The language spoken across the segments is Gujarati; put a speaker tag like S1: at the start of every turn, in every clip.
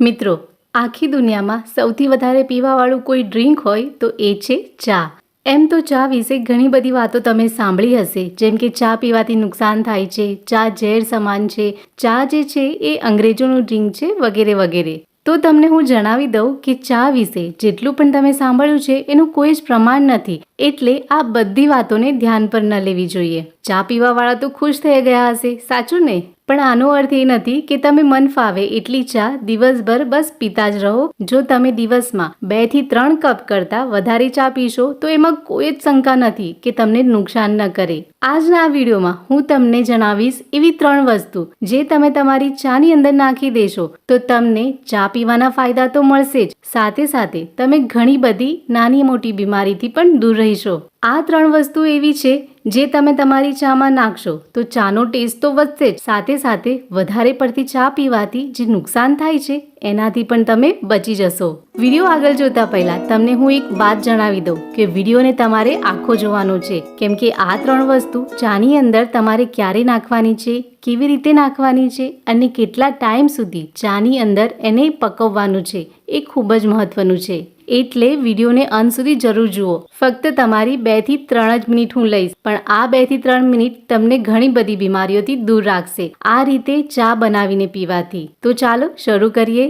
S1: મિત્રો, આખી દુનિયામાં સૌથી વધારે પીવાવાળું કોઈ ડ્રિંક હોય તો એ છે ચા. એમ તો ચા વિશે ઘણી બધી વાતો તમે સાંભળી હશે, જેમ કે ચા પીવાથી નુકસાન થાય છે, ચા ઝેર સમાન છે, ચા જે છે એ અંગ્રેજોનું ડ્રિંક છે, વગેરે વગેરે. તો તમને હું જણાવી દઉં કે ચા વિશે જેટલું પણ તમે સાંભળ્યું છે, એનું કોઈ જ પ્રમાણ નથી. એટલે આ બધી વાતોને ધ્યાન પર ન લેવી જોઈએ. ચા પીવાવાળા તો ખુશ થઈ ગયા હશે, સાચું ને? પણ આનો અર્થ એ નથી કે તમે મન ફાવે એટલી ચા દિવસભર બસ પીતા જ રહો. જો તમે દિવસમાં બેથી ત્રણ કપ કરતા વધારે ચા પીશો, તો એમાં કોઈ જ શંકા નથી કે તમને નુકસાન ન કરે. આજના આ વિડીયોમાં હું તમને જણાવીશ એવી ત્રણ વસ્તુ જે તમે તમારી ચાની અંદર નાખી દેશો, તો તમને ચા પીવાના ફાયદા તો મળશે જ. સાથે સાથે તમે ઘણી બધી નાની મોટી બીમારીથી પણ દૂર રહીશો આ ત્રણ વસ્તુ એવી છે જે તમે તમારી ચામાં નાખશો. તો ચાનો ટેસ્ટ તો વધશે જ. સાથે સાથે વધારે પડતી ચા પીવાથી જે નુકસાન થાય છે એનાથી પણ તમે બચી જશો. વીડિયો આગળ જોતા પહેલા તમને હું એક વાત જણાવી દઉં કે વિડીયોને તમારે આખો જોવાનો છે. કેમ કે આ ત્રણ વસ્તુ ચાની અંદર તમારે ક્યારે નાખવાની છે, કેવી રીતે નાખવાની છે અને કેટલા ટાઈમ સુધી ચાની અંદર એને પકવવાનું છે એ ખૂબ જ મહત્વનું છે. એટલે વિડીયોને અંત સુધી જરૂર જુઓ. ફક્ત તમારી બેથી ત્રણ જ મિનિટ હું લઈશ, પણ આ બેથી ત્રણ મિનિટ તમને ઘણી બધી બીમારીઓથી દૂર રાખશે. આ રીતે ચા બનાવીને પીવાથી. તો ચાલો શરૂ કરીએ.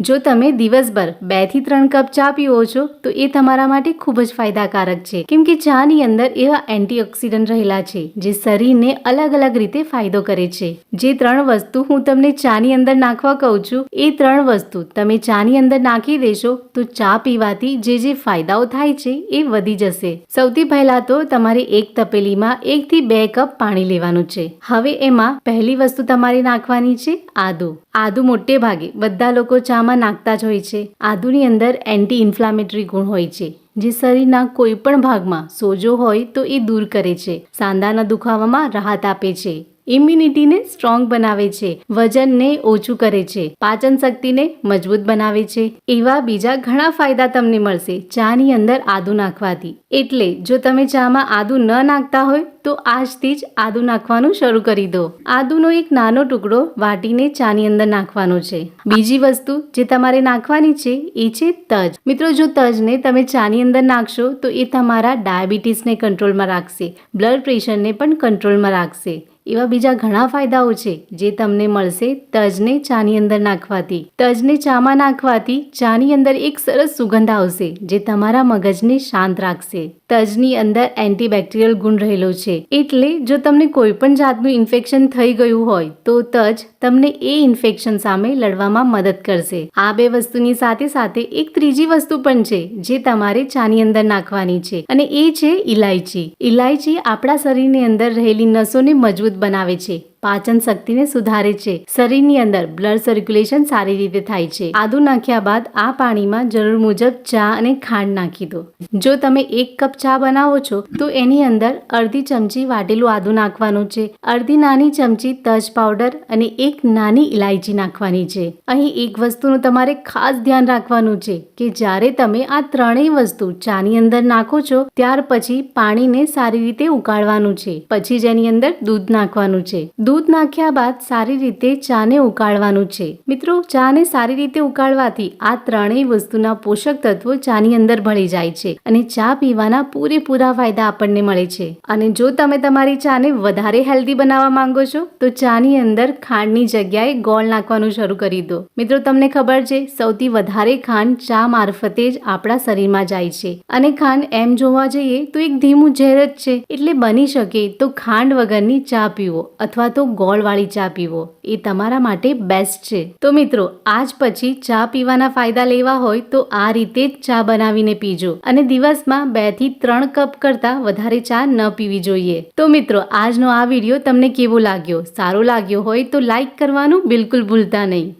S1: જો તમે દિવસભર બેથી ત્રણ કપ ચા પીવો છો, તો એ તમારા માટે ખૂબ જ ફાયદાકારક છે. કેમ કે ચાની અંદર એવા એન્ટીઓક્સિડન્ટ રહેલા છે, જે શરીરને અલગ અલગ રીતે ફાયદો કરે છે. જે ત્રણ વસ્તુ હું તમને ચાની અંદર નાખવા કહું છું, એ ત્રણ વસ્તુ તમે ચાની અંદર નાખી દેશો, તો ચા પીવાથી જે જે ફાયદાઓ થાય છે, એ વધી જશે. સૌથી પહેલા તો તમારે એક તપેલીમાં એક થી બે કપ પાણી લેવાનું છે. હવે એમાં પહેલી વસ્તુ તમારે નાખવાની છે, આદુ. આદુ મોટે ભાગે બધા લોકો ચામાં નાખતા જ હોય છે. આદુની અંદર એન્ટી ઇન્ફ્લામેટરી ગુણ હોય છે, જે શરીરના કોઈ પણ ભાગમાં સોજો હોય તો એ દૂર કરે છે. સાંધાના દુખાવામાં રાહત આપે છે. ઇમ્યુનિટીને સ્ટ્રોંગ બનાવે છે, વજનને ઓછું કરે છે, પાચન શક્તિને મજબૂત બનાવે છે. એવા બીજા ઘણા ફાયદા તમને મળશે ચાની અંદર આદુ નાખવાથી. એટલે જો તમે ચામાં આદુ ન નાખતા હોય, તો આજથી જ આદુ નાખવાનું શરૂ કરી દો. આદુનો એક નાનો ટુકડો વાટીને ચાની અંદર નાખવાનો છે. બીજી વસ્તુ જે તમારે નાખવાની છે, એ છે તજ. મિત્રો, જો તજને તમે ચાની અંદર નાખશો, તો એ તમારા ડાયાબિટીસને કંટ્રોલમાં રાખશે, બ્લડ પ્રેશરને પણ કંટ્રોલમાં રાખશે. એવા બીજા ઘણા ફાયદાઓ છે જે તમને મળશે તજને ચાની અંદર નાખવાથી. તજને ચામાં નાખવાથી ચાની અંદર એક સરસ સુગંધ આવશે જે તમારા મગજને શાંત રાખશે. તજની અંદર એન્ટીબેક્ટેરિયલ ગુણ રહેલો છે. એટલે જો તમને કોઈ પણ જાતનું ઇન્ફેક્શન થઈ ગયું હોય, તો તજ તમને એ ઇન્ફેક્શન સામે લડવામાં મદદ કરશે. આ બે વસ્તુની સાથે સાથે એક ત્રીજી વસ્તુ પણ છે જે તમારે ચાની અંદર નાખવાની છે અને એ છે ઇલાયચી ઇલાયચી આપણા શરીરની અંદર રહેલી નસોને મજબૂત બનાવે છે. પાચન શક્તિને સુધારે છે. શરીરની અંદર બ્લડ સર્ક્યુલેશન સારી રીતે થાય છે. આદુ નાખ્યા બાદ આ પાણીમાં જરૂર મુજબ ચા અને ખાંડ નાખી દો. જો તમે એક કપ ચા બનાવો છો, તો એની અંદર અડધી ચમચી વાટેલું આદુ નાખવાનું છે. અડધી નાની ચમચી તજ પાવડર અને એક નાની ઇલાયચી નાખવાની છે. અહીં એક વસ્તુનું તમારે ખાસ ધ્યાન રાખવાનું છે કે જ્યારે તમે આ ત્રણેય વસ્તુ ચાની અંદર નાખો છો, ત્યાર પછી પાણીને સારી રીતે ઉકાળવાનું છે. પછી જ એની અંદર દૂધ નાખવાનું છે. દૂધ નાખ્યા બાદ સારી રીતે ચાને ઉકાળવાનું છે. મિત્રો, ચાને સારી રીતે ઉકાળવાથી આ ત્રણેય વસ્તુના પોષક તત્વો ચાની અંદર ભળી જાય છે અને ચા પીવાના પૂરેપૂરા ફાયદા આપણને મળે છે. અને જો તમે તમારી ચાને વધારે હેલ્ધી બનાવવા માંગો છો, તો ચાની અંદર ખાંડની જગ્યાએ ગોળ નાખવાનું શરૂ કરી દો. મિત્રો, તમને ખબર છે, સૌથી વધારે ખાંડ ચા મારફતે જ આપણા શરીરમાં જાય છે. અને ખાંડ એમ જોવા જઈએ, તો એક ધીમું ઝેર જ છે. એટલે બની શકે તો ખાંડ વગરની ચા પીવો અથવા તો ગોળવાળી ચા પીવો. એ તમારા માટે બેસ્ટ છે. તો મિત્રો, આજ પછી ચા પીવાના ફાયદા લેવા હોય તો આ રીતે જ ચા બનાવીને પીજો અને દિવસમાં બેથી ત્રણ કપ કરતા વધારે ચા ન પીવી જોઈએ. તો મિત્રો, આજનો આ વીડિયો તમને કેવો લાગ્યો? સારો લાગ્યો હોય તો લાઈક કરવાનું બિલકુલ ભૂલતા નહીં.